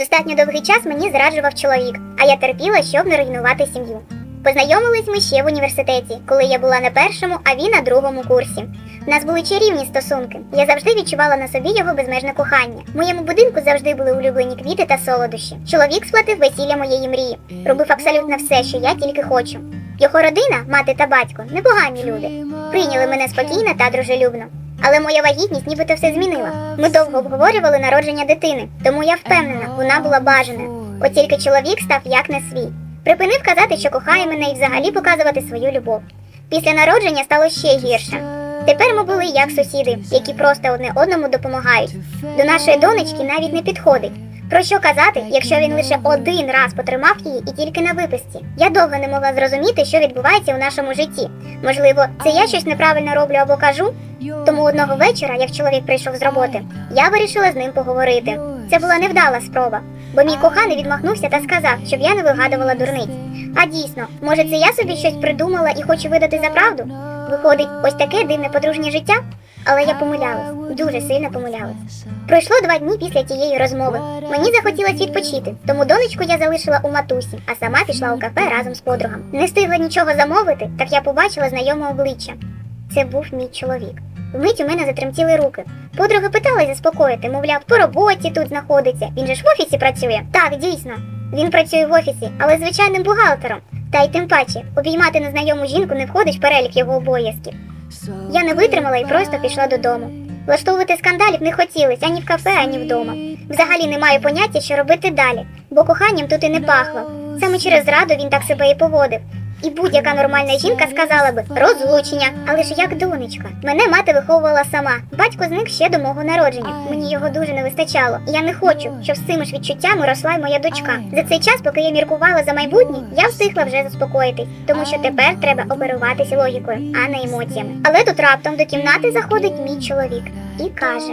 Достатньо довгий час мені зраджував чоловік, а я терпіла, щоб не руйнувати сім'ю. Познайомились ми ще в університеті, коли я була на першому, а він на другому курсі. У нас були чарівні стосунки. Я завжди відчувала на собі його безмежне кохання. В моєму будинку завжди були улюблені квіти та солодощі. Чоловік сплатив весілля моєї мрії, робив абсолютно все, що я тільки хочу. Його родина, мати та батько, непогані люди. Прийняли мене спокійно та дружелюбно. Але моя вагітність нібито все змінила. Ми довго обговорювали народження дитини, тому я впевнена, вона була бажана. От тільки чоловік став як не свій. Припинив казати, що кохає мене і взагалі показувати свою любов. Після народження стало ще гірше. Тепер ми були як сусіди, які просто одне одному допомагають. До нашої донечки навіть не підходить. Про що казати, якщо він лише один раз потримав її і тільки на виписці? Я довго не могла зрозуміти, що відбувається у нашому житті. Можливо, це я щось неправильно роблю або кажу. Тому одного вечора, як чоловік прийшов з роботи, я вирішила з ним поговорити. Це була невдала спроба, бо мій коханий відмахнувся та сказав, щоб я не вигадувала дурниць. А дійсно, може, це я собі щось придумала і хочу видати за правду? Виходить, ось таке дивне подружнє життя? Але я помилялась, дуже сильно помилялась. Пройшло два дні після тієї розмови. Мені захотілося відпочити, тому донечку я залишила у матусі, а сама пішла у кафе разом з подругами. Не встигла нічого замовити, так я побачила знайоме обличчя. Це був мій чоловік. Вмить у мене затремтіли руки. Подруга питалась заспокоїти, мовляв, по роботі тут знаходиться. Він же ж в офісі працює. Так, дійсно. Він працює в офісі, але звичайним бухгалтером. Та й тим паче, обіймати незнайому жінку не входить в перелік його обов'язків. Я не витримала і просто пішла додому. Влаштовувати скандалів не хотілося ані в кафе, ані вдома. Взагалі не маю поняття, що робити далі, бо коханням тут і не пахло. Саме через зраду він так себе і поводив. І будь-яка нормальна жінка сказала би розлучення, але ж як донечка. Мене мати виховувала сама. Батько зник ще до мого народження. Мені його дуже не вистачало. І я не хочу, щоб з цими ж відчуттями росла й моя дочка. За цей час, поки я міркувала за майбутнє, я встигла вже заспокоїтись, тому що тепер треба оперуватися логікою, а не емоціями. Але тут раптом до кімнати заходить мій чоловік і каже: